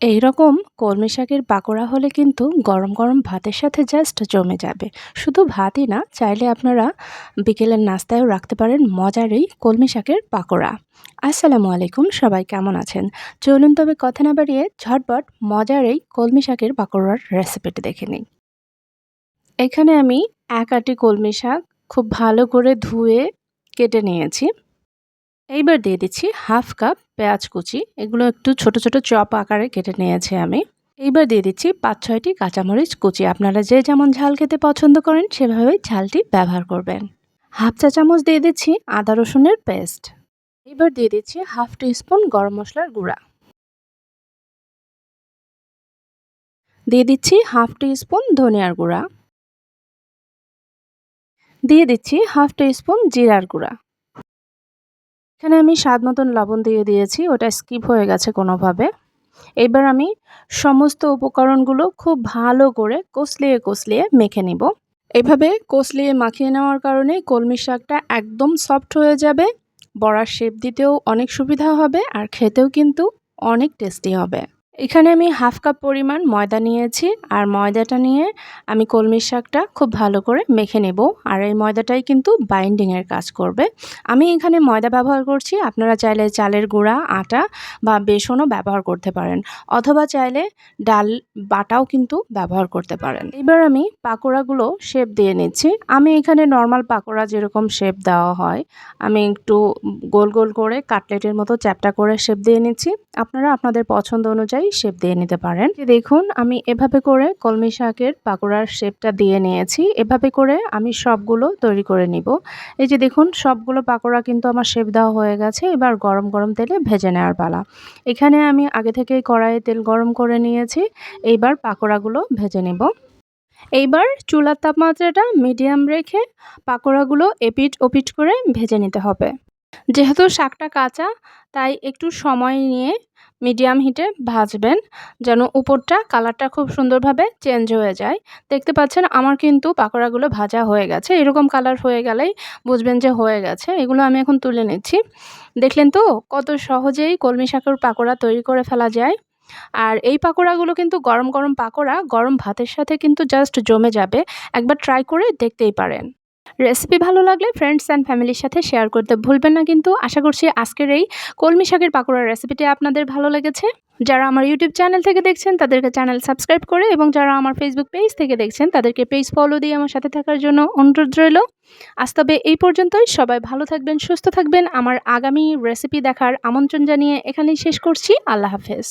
এই রকম কলমি শাকের পাকোড়া হলে কিন্তু গরম গরম ভাতের সাথে জাস্ট জমে যাবে। শুধু ভাতই না, চাইলে আপনারা বিকেলের নাস্তায়ও রাখতে পারেন মজার এই কলমি শাকের পাকোড়া। আসসালামু আলাইকুম, সবাই কেমন আছেন? চলুন তবে কথা না বাড়িয়ে ঝটপট মজার এই কলমি শাকের পাকোড়ার রেসিপিটি দেখে নিই। এখানে আমি এক আটি কলমি শাক খুব ভালো করে ধুয়ে কেটে নিয়েছি। এইবার দিয়ে দিচ্ছি হাফ কাপ পেঁয়াজ কুচি, এগুলো একটু ছোট ছোট চপ আকারে কেটে নিয়েছি আমি। এইবার দিয়ে দিচ্ছি পাঁচ ছয়টি কাঁচামরিচ কুচি। আপনারা যে যেমন ঝাল খেতে পছন্দ করেন সেভাবে ঝালটি ব্যবহার করবেন। হাফ চা চামচ দিয়ে দিচ্ছি আদা রসুনের পেস্ট। এবার দিয়ে দিচ্ছি হাফ টি স্পুন গরম মশলার গুঁড়া। দিয়ে দিচ্ছি হাফ টি স্পুন ধনিয়ার গুঁড়া। দিয়ে দিচ্ছি হাফ টি স্পুন জিরার গুঁড়া। এখানে আমি স্বাদ মতন লবণ দিয়ে দিয়েছি, ওটা স্কিপ হয়ে গেছে কোনোভাবে। এবার আমি সমস্ত উপকরণগুলো খুব ভালো করে কষলিয়ে কষলিয়ে মেখে নিব। এভাবে কষলিয়ে মাখিয়ে নেওয়ার কারণে কলমি শাকটা একদম সফট হয়ে যাবে, বড়ার শেপ দিতেও অনেক সুবিধা হবে আর খেতেও কিন্তু অনেক টেস্টি হবে। এখানে আমি হাফ কাপ পরিমাণ ময়দা নিয়েছি আর ময়দাটা নিয়ে আমি কলমির শাকটা খুব ভালো করে মেখে নেব। আর এই ময়দাটাই কিন্তু বাইন্ডিংয়ের কাজ করবে। আমি এখানে ময়দা ব্যবহার করছি, আপনারা চাইলে চালের গুঁড়া, আটা বা বেসনও ব্যবহার করতে পারেন অথবা চাইলে ডাল বাটাও কিন্তু ব্যবহার করতে পারেন। এবার আমি পাকোড়াগুলো শেপ দিয়ে নিচ্ছি। আমি এখানে নর্মাল পাকোড়া যেরকম শেপ দেওয়া হয়, আমি একটু গোল গোল করে কাটলেটের মতো চ্যাপটা করে শেপ দিয়ে নিচ্ছি। আপনারা আপনাদের পছন্দ অনুযায়ী শেপ দিয়ে নিতে পারেন। দেখুন, আমি এভাবে করে কলমি শাকের পাকোড়ার শেপটা দিয়ে নিয়েছি। এভাবে করে আমি সবগুলো তৈরি করে নিব। এই যে দেখুন, সবগুলো পাকোড়া কিন্তু আমার শেপ দেওয়া হয়ে গেছে। এবার গরম গরম তেলে ভেজে নেওয়ার পালা। এখানে আমি আগে থেকেই কড়াইয়ে তেল গরম করে নিয়েছি। এইবার পাকোড়াগুলো ভেজে নেব। এইবার চুলার তাপমাত্রাটা মিডিয়াম রেখে পাকোড়াগুলো এপিট ওপিট করে ভেজে নিতে হবে। যেহেতু শাকটা কাঁচা, তাই একটু সময় নিয়ে মিডিয়াম হিটে ভাজবেন, যেন উপরটা কালারটা খুব সুন্দরভাবে চেঞ্জ হয়ে যায়। দেখতে পাচ্ছেন আমার কিন্তু পাকোড়াগুলো ভাজা হয়ে গেছে। এরকম কালার হয়ে গেলেই বুঝবেন যে হয়ে গেছে। এগুলো আমি এখন তুলে নিচ্ছি। দেখলেন তো কত সহজেই কলমি শাকের পাকোড়া তৈরি করে ফেলা যায়। আর এই পাকোড়াগুলো কিন্তু গরম গরম পাকোড়া, গরম ভাতের সাথে কিন্তু জাস্ট জমে যাবে। একবার ট্রাই করে দেখতেই পারেন। রেসিপি ভালো লাগলে ফ্রেন্ডস অ্যান্ড ফ্যামিলির সাথে শেয়ার করতে ভুলবেন না কিন্তু আশা করছি আজকের এই কলমি শাকের পাকোড়ার রেসিপিটি আপনাদের ভালো লেগেছে। যারা আমার ইউটিউব চ্যানেল থেকে দেখছেন, তাদেরকে চ্যানেল সাবস্ক্রাইব করে এবং যারা আমার ফেসবুক পেজ থেকে দেখছেন, তাদেরকে পেজ ফলো দিয়ে আমার সাথে থাকার জন্য অনুরোধ রইল। আজ তবে এই পর্যন্তই। সবাই ভালো থাকবেন, সুস্থ থাকবেন। আমার আগামী রেসিপি দেখার আমন্ত্রণ জানিয়ে এখানেই শেষ করছি। আল্লাহ হাফেজ।